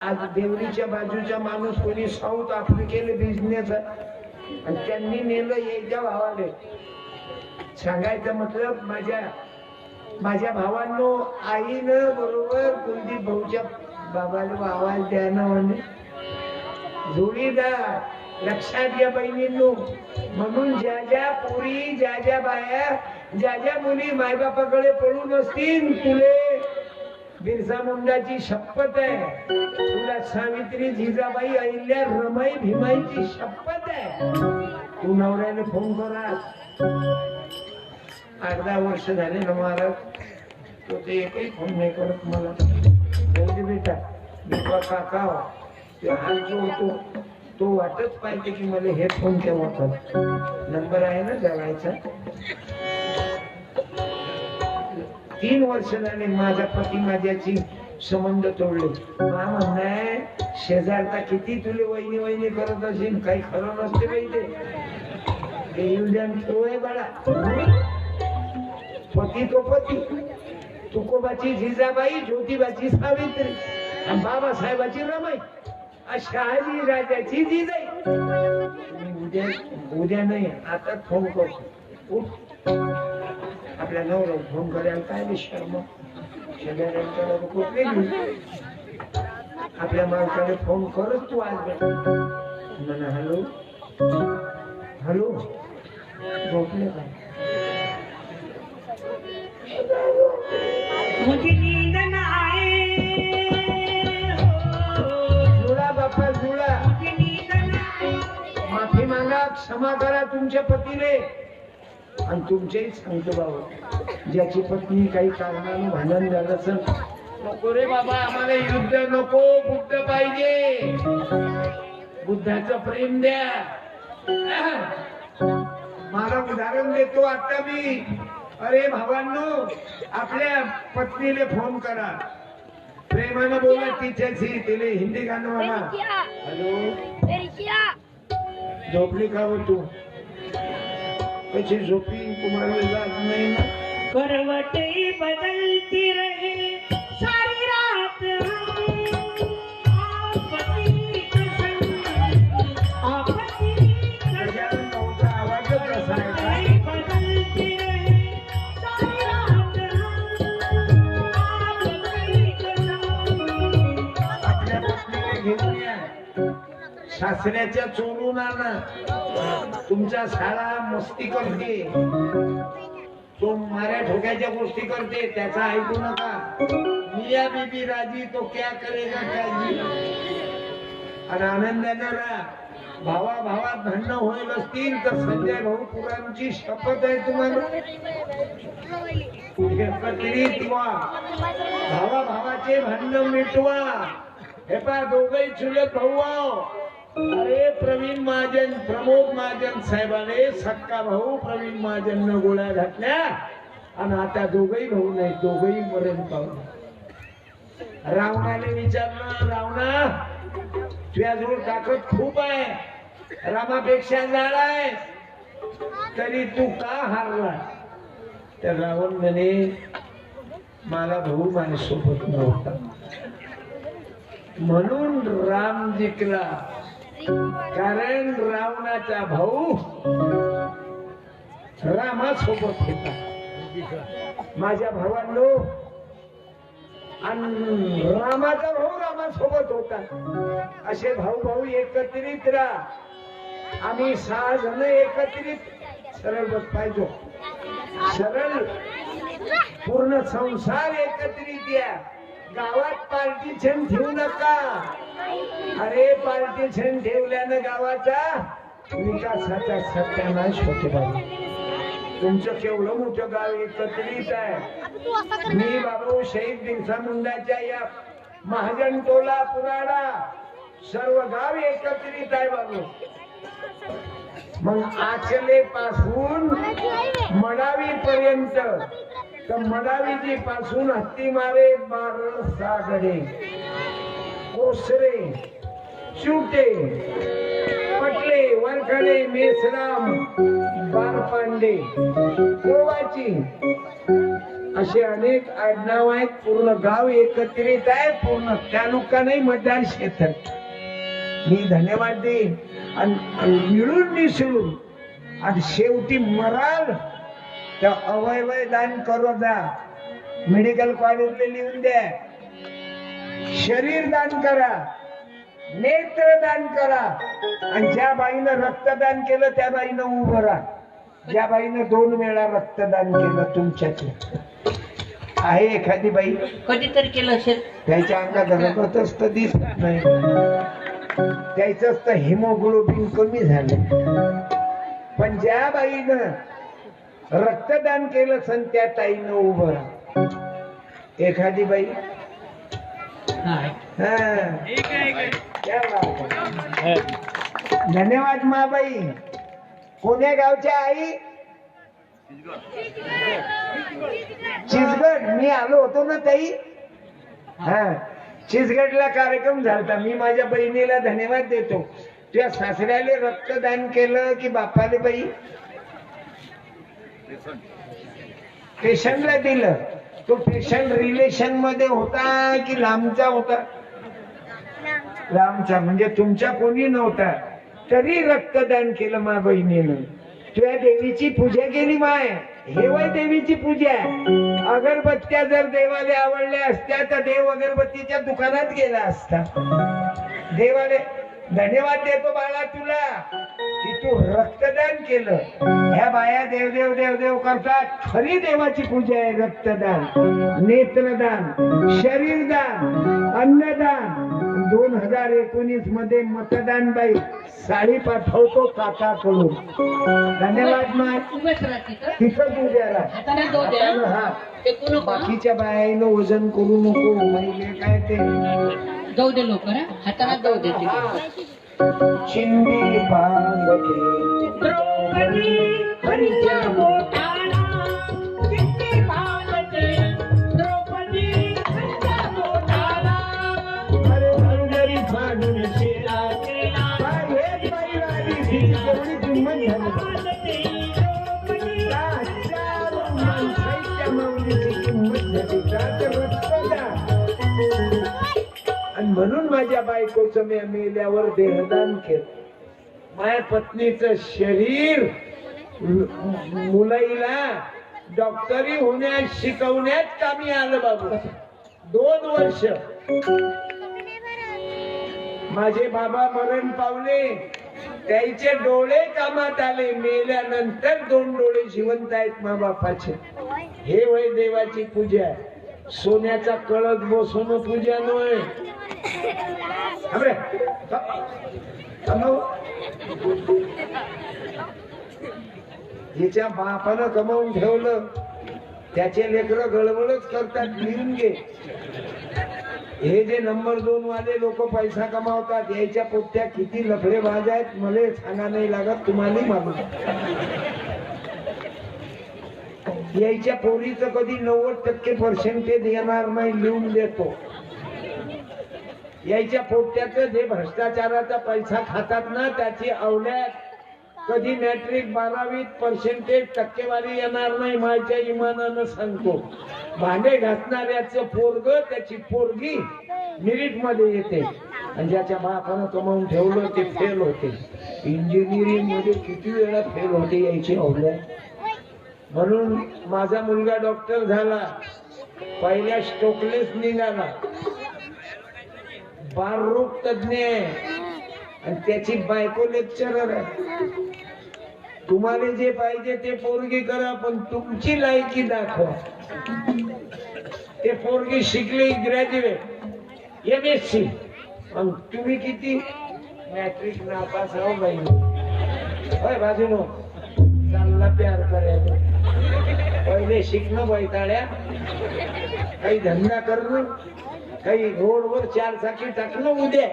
आज देवरीच्या बाजूचा माणूस कोणी साऊथ आफ्रिकेला बिझनेस आणि त्यांनी नेलं एकदा भावाले सांगायचं मतलब माझ्या माझ्या भावांनो आईनं बरोबर कुलदीप भाऊच्या बाबाला आवाज द्या ना म्हणे. जोडीदार लक्षात घ्या बहिणींनो. म्हणून ज्या ज्या पुरी ज्या ज्या बाया ज्या ज्या मुली मायबापाकडे पडून असतील तुले बिरसा मुंडाची शपथ आहे. तुला सावित्री जिजाबाई अहिल्या रमाई भीमाईची शपथ आहे. तू नवऱ्याने फोन करा. अर्धा वर्ष झाले ना महाराज. तो ते एकही फोन नाही करत मला. जाऊ बेटा. मी काका हो. ते होतो तो वाटच पाहिजे की मला हे फोन केव्हा नंबर आहे ना जगायचा तीन वर्ष झाले माझा पती माझ्याची संबंध तोडले. मा म्हणाय शेजारता किती तुले वहिनी वहिनी करत असेल? काही खरं नसते पाहिजे ते. युजन बाळा. पती तो पती. तुकोबाची जिजाबाई ज्योतिबाची सावित्री आणि बाबासाहेबाची रमाई. शहाजी राजाची जिजाई. उद्या उद्या नाही आता फोन करतो. उठ. आपल्या नवरा फोन करायला काय विषय मग? शेजाऱ्यांकडे खूप वेगळी आपल्या मालकाने फोन करत तू आज म्हणा हॅलो? हॅलो? झोपले का? मुझे नींद न आए। जुळा बापा जुळा. माफी मागा क्षमा करा तुमच्या पतीने. आणि तुमचेही सांगतो बाबा ज्याची पत्नी काही कारणाने भांडण झालं असेल. नको रे बाबा आम्हाला युद्ध नको बुद्ध पाहिजे. बुद्धाचं प्रेम द्या. मला उदाहरण देतो आता मी. अरे भावांनो आपल्या पत्नीले फोन करा. प्रेमानं बोला तिच्याशी तिले हिंदी गाणं म्हणा. हॅलो झोपली का हो तू? कशी झोपी कुमार लाज नाही ना? करवट बदलती सासऱ्याच्या चोरून आणा. तुमच्या शाळा मस्ती करते. तो माऱ्या ठोक्याच्या गोष्टी करते त्याचा ऐकू नका. मिया बीबी राजी तो क्या करेगा काळजी आणि आनंदाने राहा भावा भावात भांडण होईल असतील तर संजय भाऊ पुरांची शपथ आहे तुम्हाला. एकत्रित भावा भावाचे भांडण मिटवा. हे पा दोघही चुलत भाऊ अरे प्रवीण महाजन प्रमोद महाजन साहेबाने सक्का भाऊ प्रवीण महाजन गोळ्या घातल्या. आणि आता दोघही भाऊ नाही दोघही मरण पावले. रावणाने विचारलं रावणा तुझ्याजवळ ताकद खूप आहे. रामापेक्षा जाड आहे. तरी तू का हारला तर रावण म्हणे मला भाऊ माझ्यासोबत नव्हता. म्हणून राम जिंकला. कारण रावणाचा भाऊ रामासोबत होता. माझ्या भावांनो आणि रामाचा भाऊ रामासोबत होता. असे भाऊ भाऊ एकत्रित राहा. आम्ही सहा जण एकत्रित सरळ बस पाहिजे. सरळ. पूर्ण संसार एकत्रित या. गावात पार्टीशन ठेवू नका. अरे पार्टीशन ठेवल्यानं गावाचा विकासाचा सत्यानाश होते बाबा. तुमचं केवढं मोठं गाव एकत्रित आहे. मी बाबू शहीद दिवसा मुंडाच्या या महाजन टोला पुराडा सर्व गाव एकत्रित आहे बाबू. मग आचले पासून मडावी पर्यंत तर मडावीजी पासून हत्ती मारे बार सागडे कोसरे चिवटे पटले वरखडे मेसराम बारपांडे कोवाची. असे अनेक आडनाव आहेत. पूर्ण गाव एकत्रित आहे. पूर्ण तालुकाने मतदार क्षेत्र. मी धन्यवाद देईन. आणि मिळून मिसळून. आणि शेवटी मराल. तर अवयवय दान करू जा. मेडिकल कॉलेजला लिहून द्या. शरीर दान करा नेत्र दान करा आणि ज्या बाईनं रक्तदान केलं त्या बाईनं उभं राहा. ज्या बाईनं दोन वेळा रक्तदान केलं तुमच्यात आहे एखादी बाई? कधीतरी केलं असेल. त्याच्या अंगात रक्तच तर दिसत नाही. त्याच तर हिमोग्लोबिन कमी झालं. पण ज्या बाईनं रक्तदान केलं सण त्या ताईनं उभं राहा. एखादी बाई. धन्यवाद माबाई. कोण्या गावच्या आई. चिजगड मी आलो होतो ना ताई? हा. चिजगडला कार्यक्रम झाला मी माझ्या बहिणीला धन्यवाद देतो. तुझ्या सासऱ्याले रक्तदान केलं की बापाले बाई? पेशंटला दिलं. तो पेशंट रिलेशनमध्ये होता की लांबचा होता? लांबचा म्हणजे तुमच्या कोणी नव्हता. तरी रक्तदान केलं मा बहिणीनं. तुझ्या देवीची पूजा केली माय. हे वय देवीची पूजा आहे. अगरबत्त्या जर देवाला आवडल्या असत्या तर देव अगरबत्तीच्या दुकानात गेला असता. देवाले धन्यवाद देतो बाळा तुला. तू रक्तदान केलं. ह्या बाया देव देव देव देव करतात खरी देवाची पूजा आहे रक्तदान नेत्रदान शरीरदान अन्नदान. दोन हजार एकोणीसमध्ये मतदान बाई साडी पाठवतो काकाकडून. धन्यवाद तिथं पूजाला हा? बाकीच्या बायानं वजन करू नको. म्हणजे काय ते. जाऊ दे लोक ना हाताने जाऊ दे तिथे चिंदी बांधते द्रौपदी हरीच्या बोटाला माझ्या बायकोच मी मेल्यावर देहदान केलं. माझ्या पत्नीच शरीर मुलाईला डॉक्टरी होण्यास शिकवण्यात कामी आलं बाबू. दोन वर्ष. माझे बाबा मरण पावले. त्याचे डोळे कामात आले. मेल्यानंतर दोन डोळे जिवंत आहेत मा बापाचे हे वय देवाची पूजा. आहे. सोन्याचा कळत बसून पूजा नव्हे. थांबरे. थांबव. हिच्या बापानं कमावून ठेवलं त्याचे लेकर गडबडच करतात लिहून घे हे जे नंबर दोन वाले लोक पैसा कमावतात याच्या पोत्या किती लफडे बाज आहेत मला सांगा नाही लागत तुम्हाला मालूम यायच्या पोरीचं कधी नव्वद टक्के पर्सेंटेज येणार नाही लिहून देतो यायच्या पोट्याचं जे भ्रष्टाचाराचा पैसा खातात ना त्याची अवल्यात कधी मॅट्रिक बारावीत पर्सेंटेज टक्केवारी येणार नाही माझ्या इमानानं सांगतो. भांडे घासणाऱ्याचं पोरग त्याची पोरगी मिरिटमध्ये येते. आणि ज्याच्या बापानं कमावून ठेवलं ते फेल होते. इंजिनिअरिंगमध्ये किती वेळा फेल होते यायची अवल्या म्हणून माझा मुलगा डॉक्टर झाला. पहिल्या स्टोकलेस निघाला. बालरोग तज्ञ आहे. आणि त्याची बायको लेक्चरर आहे. तुम्हाला जे पाहिजे ते पोरगी करा पण तुमची लायकी दाखवा. ते पोरगी शिकली ग्रॅज्युएट एम एस सी मग तुम्ही किती मॅट्रिक नापास आहो बाई. होय बाजूनो चालला प्यार करायचं पहिले शिकणं बैताड्या. काही धंदा करणं. काही रोडवर चार चाकी टाकणं उद्या.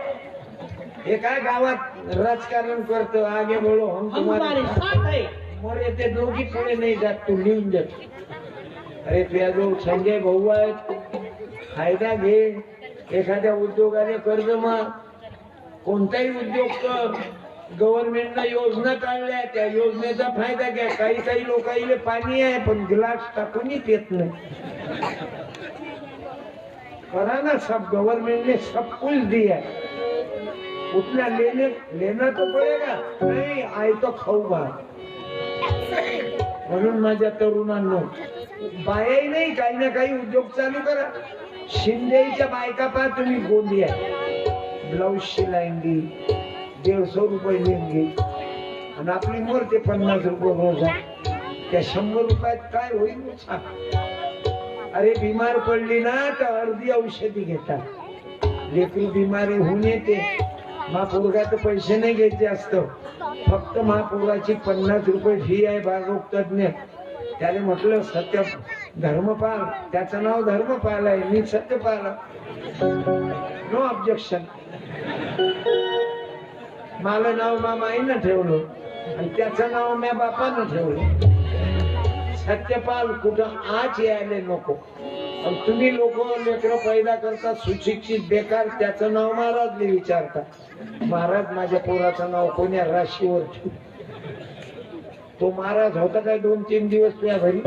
हे काय गावात राजकारण करतो आगे बोलो हम हमारे तुम्हारे साथ है मोरे ते दोघी पुढे नाही जात तू लिहून देत अरे तुझ्या जो संजय भाऊ आहेत. फायदा घे. एखाद्या उद्योगाने कर्ज माग. कोणताही उद्योग कर. गव्हर्नमेंटनं योजना काढल्या त्या योजनेचा फायदा घ्या. काही काही लोकांना पाणी आहे पण ग्लास टाकूनही पित नाही. करा ना सब गवर्नमेंट ने सब कुछ दिया उतना लेने लेना तो पडेगा नहीं आय तो खाऊ बा म्हणून माझ्या तरुणांनो बायाही नाही काही ना काही उद्योग चालू करा. शिंदेच्या बायका पहा तुम्ही गोंदिया ब्लाऊज शिलाईंगी दीडशे रुपये लेंगी आणि आपली मोरते पन्नास रुपये रोज त्या शंभर रुपयात काय होईल? अरे बिमार पडली ना तर अर्धी औषधी घेतात. लेकरू बिमारी होऊन येते. महापुरगा तर पैसे नाही घ्यायचे असतं फक्त महापुराची पन्नास रुपये फी आहे बाळरोग तज्ञ त्याने म्हटलं सत्य धर्मपाल त्याचं नाव धर्मपाल आहे मी सत्यपाल नो ऑब्जेक्शन मला नाव मामाईनं ठेवलं. आणि त्याचं नाव म्या बापानं ठेवलं. सत्यपाल कुठं आज यायला नको. आणि तुम्ही लोक लेकर पैदा करता सुशिक्षित बेकार त्याचं नाव महाराजने विचारता. महाराज माझ्या पोराचं नाव कोण्या? राशीवर. तो महाराज होता काय दोन तीन दिवस तुझ्या घरी?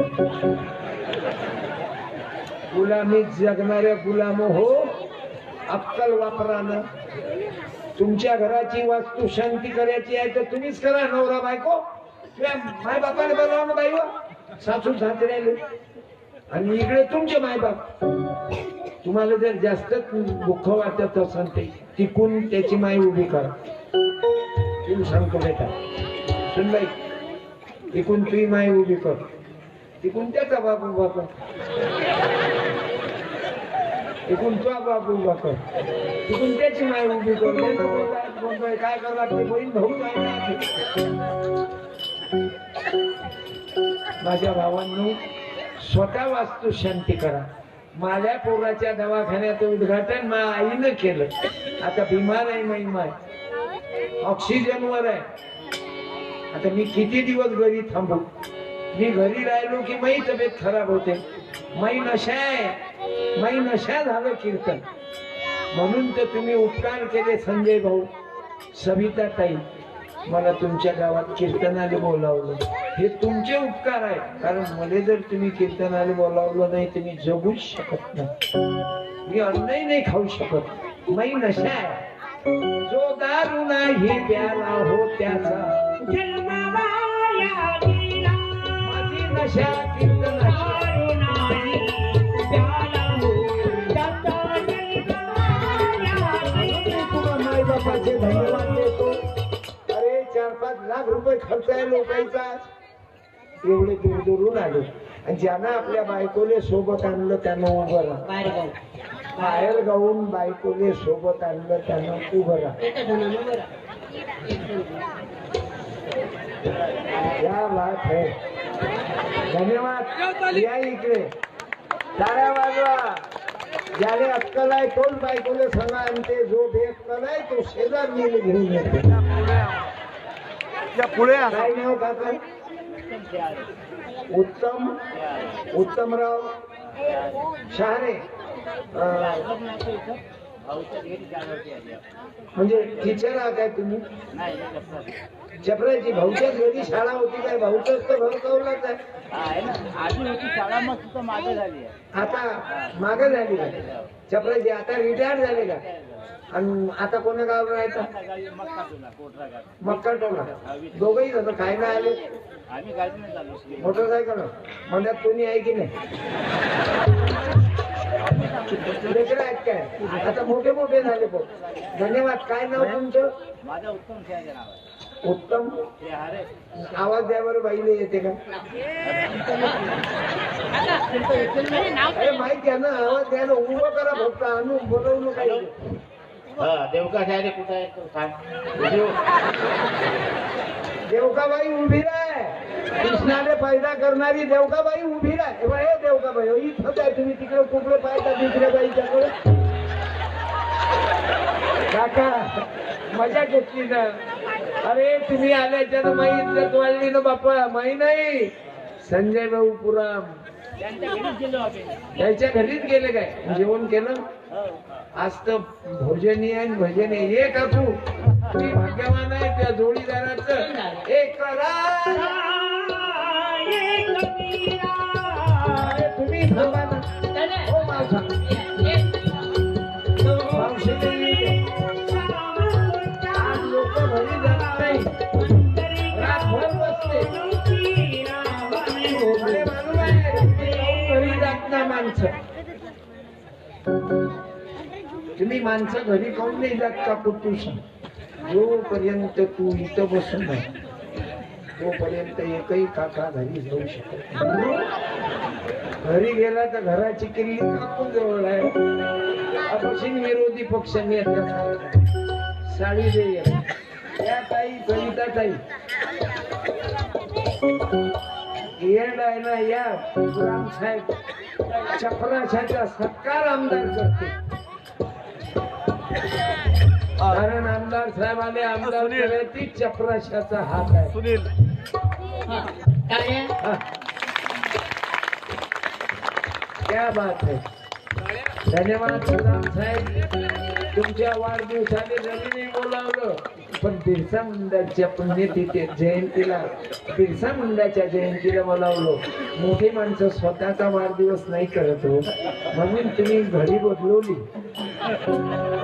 गुलामी जगणाऱ्या गुलाम हो अक्कल वापरानं. तुमच्या घराची वास्तू शांती करायची आहे तर तुम्हीच करा नवरा बायको. माय बापाने बनवा ना बाई हो. सासू सासऱ्याले आणि इकडे तुमचे मायबाप. तुम्हाला जर जास्त दुःख वाटत असेल ते टिकून त्याची माय उभी करा. तुम्ही सांगतो बेटा. सुनबाई टिकून तुझी माय उभी कर. टिकून त्याचा बाप उभा कर. टिकून तुझा बाप उभा कर. टिकून त्याची माय उभी कर. काय करावं लागते बहीण भाऊ काय माझ्या भावांनो स्वतः वास्तू शांती करा. माझ्या पोराच्या दवाखान्याचं उद्घाटन मा आईनं केलं. आता बिमार आहे महिमा आहे ऑक्सिजनवर आहे. आता मी किती दिवस घरी थांबू? मी घरी राहिलो की माही तब्येत खराब होते. माई नशा आहे. माई नशा झालं कीर्तन. म्हणून तर तुम्ही उपकार केले संजय भाऊ सविता ताई मला तुमच्या गावात कीर्तनाला बोलावलं. हे तुमचे उपकार आहे कारण मला जर तुम्ही कीर्तनाला बोलावलं नाही तर मी जगूच शकत नाही. मी अन्नही नाही खाऊ शकत. माई नशा आहे. जो दारू नाही प्याला हो त्याचा. माझी नशा कीर्तनाची. लोकांचा एवढे दूर दूरून आले. आणि ज्यांना आपल्या बायकोले सोबत आणलं त्यांना उभं राहा. बाहेर गाऊन बायकोले सोबत आणलं त्यांना उभं राहा. बात है धन्यवाद. या इकडे. टाळ्या वाजवा. ज्याने अक्कल आहे तोच बायकोले सांगा आणि ते जो बेअक्कल आहे तो शेजार घेऊन येतो. पुढे नाव काका उत्तम उत्तमराव शहाणे. म्हणजे टीचर आहात काय तुम्ही? चपराची भाऊच्याच घरी शाळा होती काय? भाऊच्याच तर भरकवलाच आहे आधी होती शाळा मग तिथं मागे झाली आहे. आता माग झाली का? चपराची आता रिटायर झाले का? आणि आता कोण्या गावाला राहायचा मक्का टोला. दोघही जण खायला आले. मोटरसायकल म्हणतात कोणी आहे की नाही? लेकरं आहेत काय? आता मोठे मोठे झाले बघ धन्यवाद. काय नाव तुमचं? माझा उत्तम. खेळाचे नाव आहे उत्तम आवाज द्या बरं बाईले येते का? माहिती आहे ना आवाज द्या ना उभं करा फक्त आणून बोलवून काही हा देवका खेळाचे कुठं आहे? तो सांग. देवकाबाई उभी राह कृष्णाने पैदा करणारी देवकाबाई उभी राह हे बघ, हे देवकाबाई हो, इथं काय तुम्ही तिकडे कुकडे पाहता दुसऱ्या बाईच्याकडे? काका मजा घेतली ना. अरे तुम्ही आल्याच्या माई इज्जत वाढली ना बापा माई नाही. संजय भाऊ पुराम. त्यांच्या घरीच गेलो काय? जेवण केलं? हो. आज तर भोजनी आणि भजन ये काकू तुम्ही भाग्यवान आहे त्या जोडीदाराचं. एक तुम्ही थांबा ना हो मावसा तुम्ही माणसं घरी काऊन नाही जात का कुठूस जोपर्यंत तू इथं बसून नाही तोपर्यंत एकही काका घरी जाऊ शकत घरी गेला तर घराची किल्ली कापून जवळ आहे. अपक्षीण विरोधी पक्ष मी साडी दे त्या ताई कविता ताई. येड आहे ना या राम साहेब. चपराशाचा सत्कार आमदार करते. कारण आमदार साहेबाने आमदार केले ती चपराशाचा हात आहे. सुनील. हा. क्या बात है. धन्यवाद सुदाम साहेब. तुमच्या वाढदिवसाने जमीने बोलावलं. पण बिरसा मुंडाच्या पुण्यतिथी जयंतीला बिरसा मुंडाच्या जयंतीला बोलावलं. मोठी माणसं स्वतःचा वाढदिवस नाही करत हो. म्हणून तुम्ही घडी बदलवली.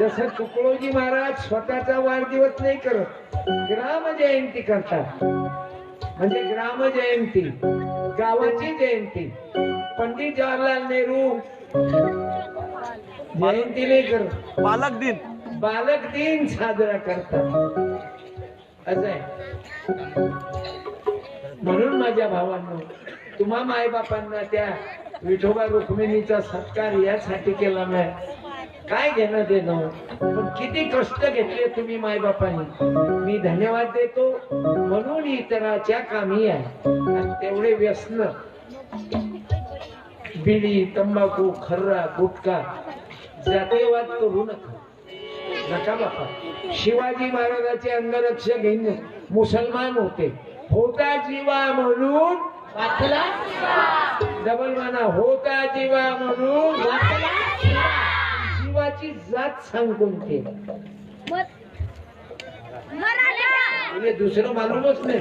जसं तुकडोजी महाराज स्वतःचा वाढदिवस नाही करत ग्राम जयंती करतात. म्हणजे ग्राम जयंती गावाची जयंती. पंडित जवाहरलाल नेहरू जयंती नाही करत. बालक दिन. बालक दिन साजरा करतात. असं आहे. म्हणून माझ्या भावांनो तुम्हा मायबापांना त्या विठोबा रुक्मिणीचा सत्कार यासाठी केला नाही. काय घेणं देणं? पण किती कष्ट घेतले तुम्ही मायबापांनी. मी धन्यवाद देतो. म्हणून इतराच्या कामी आहे. तेवढे व्यसन. बिडी तंबाखू खर्रा गुटखा. जातीयवाद करू नका. नका बापा. शिवाजी महाराजाचे अंगरक्षक हिंदू मुसलमान होते. होता जीवा म्हणून वाचला डबल म्हणा होता जीवा म्हणून वाचला जीवाची जात सांग कोणती म्हणजे दुसरं मालूमच नाही.